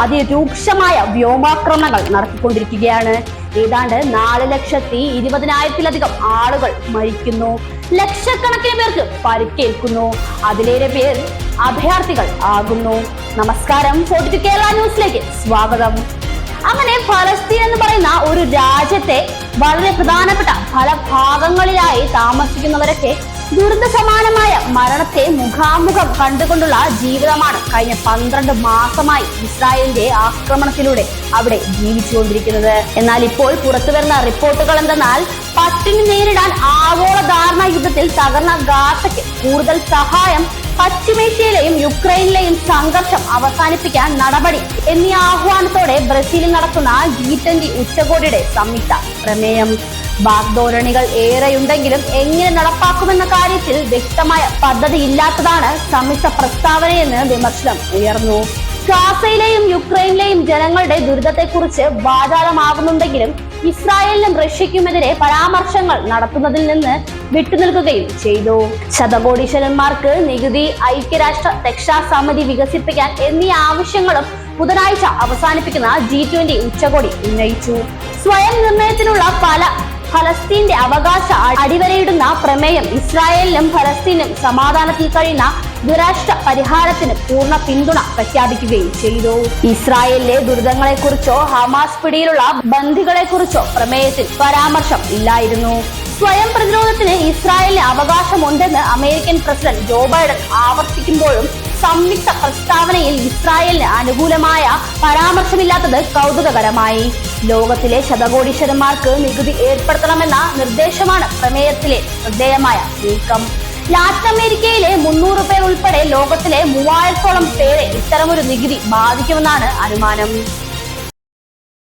അതിരൂക്ഷമായ വ്യോമാക്രമണങ്ങൾ നടത്തിക്കൊണ്ടിരിക്കുകയാണ്. ഏതാണ്ട് നാല് ലക്ഷത്തി ഇരുപതിനായിരത്തിലധികം ആളുകൾ മരിക്കുന്നു. ലക്ഷക്കണക്കിന് പേർക്ക് പരിക്കേൽക്കുന്നു. അതിലേറെ പേർ അഭയാർത്ഥികൾ ആകുന്നു. നമസ്കാരം. കേരള ന്യൂസിലേക്ക് സ്വാഗതം. അങ്ങനെ ഫലസ്തീൻ രാജ്യത്തെ വളരെ പ്രധാനപ്പെട്ട പല ഭാഗങ്ങളിലായി താമസിക്കുന്നവരൊക്കെ ദുരന്ത സമാനമായ മരണത്തെ മുഖാമുഖം കണ്ടുകൊണ്ടുള്ള ജീവിതമാണ് കഴിഞ്ഞ പന്ത്രണ്ട് മാസമായി ഇസ്രായേലിന്റെ ആക്രമണത്തിലൂടെ അവിടെ ജീവിച്ചുകൊണ്ടിരിക്കുന്നത്. എന്നാൽ ഇപ്പോൾ പുറത്തു വരുന്ന റിപ്പോർട്ടുകൾ എന്തെന്നാൽ പട്ടിണി നേരിടാൻ ആഗോള ധാരണ യുദ്ധത്തിൽ തകർന്ന ഗാസയ്ക്ക് കൂടുതൽ സഹായം പശ്ചിമേഷ്യയിലെയും യുക്രൈനിലെയും സംഘർഷം അവസാനിപ്പിക്കാൻ നടപടി എന്നീ ആഹ്വാനത്തോടെ ബ്രസീലിൽ നടക്കുന്ന ജി ട്വന്റി ഉച്ചകോടിയുടെ സംയുക്ത പ്രമേയം. വാഗ്ധോരണികൾ ഏറെയുണ്ടെങ്കിലും എങ്ങനെ നടപ്പാക്കുമെന്ന കാര്യത്തിൽ വ്യക്തമായ പദ്ധതി ഇല്ലാത്തതാണ് സംയുക്ത പ്രസ്താവനയെന്ന് വിമർശനം ഉയർന്നു. ഗാസയിലെയും യുക്രൈനിലെയും ജനങ്ങളുടെ ദുരിതത്തെക്കുറിച്ച് വാചാലമാകുന്നുണ്ടെങ്കിലും ഇസ്രായേലിനും റഷ്യയ്ക്കുമെതിരെ പരാമർശങ്ങൾ നടത്തുന്നതിൽ നിന്ന് വിട്ടുനിൽക്കുകയും ചെയ്തു. ശതകോടീശ്വരന്മാർക്ക് നികുതി ഐക്യരാഷ്ട്ര രക്ഷാസമിതി വികസിപ്പിക്കാൻ എന്നീ ആവശ്യങ്ങളും ബുധനാഴ്ച അവസാനിപ്പിക്കുന്ന ജി ട്വന്റി ഉച്ചകോടി ഉന്നയിച്ചു. സ്വയം നിർണയത്തിനുള്ള പല ഫലസ്തീന്റെ അവകാശ അടിവരയിടുന്ന പ്രമേയം ഇസ്രായേലിനും ഫലസ്തീനും സമാധാനത്തിൽ കഴിയുന്ന ദുരാഷ്ട്ര പരിഹാരത്തിന് പൂർണ പിന്തുണ പ്രഖ്യാപിക്കുകയും ചെയ്തു. ഇസ്രായേലിലെ ദുരിതങ്ങളെക്കുറിച്ചോ ഹമാസ് പിടിയിലുള്ള ബന്ധികളെക്കുറിച്ചോ പ്രമേയത്തിൽ പരാമർശം ഇല്ലായിരുന്നു. സ്വയം പ്രതിരോധത്തിന് ഇസ്രായേലിന് അവകാശമുണ്ടെന്ന് അമേരിക്കൻ പ്രസിഡന്റ് ജോ ബൈഡൻ ആവർത്തിക്കുമ്പോഴും സംയുക്ത പ്രസ്താവനയിൽ ഇസ്രായേലിന് അനുകൂലമായ പരാമർശമില്ലാത്തത് കൗതുകകരമായി. ലോകത്തിലെ ശതകോടീശ്വരന്മാർക്ക് നികുതി ഏർപ്പെടുത്തണമെന്ന നിർദ്ദേശമാണ് പ്രമേയത്തിലെ ശ്രദ്ധേയമായ നീക്കം. ലാറ്റിൻ അമേരിക്കയിലെ മുന്നൂറ് പേർ ഉൾപ്പെടെ ലോകത്തിലെ മൂവായിരത്തോളം പേരെ ഇത്തരമൊരു നികുതി ബാധിക്കുമെന്നാണ് അനുമാനം.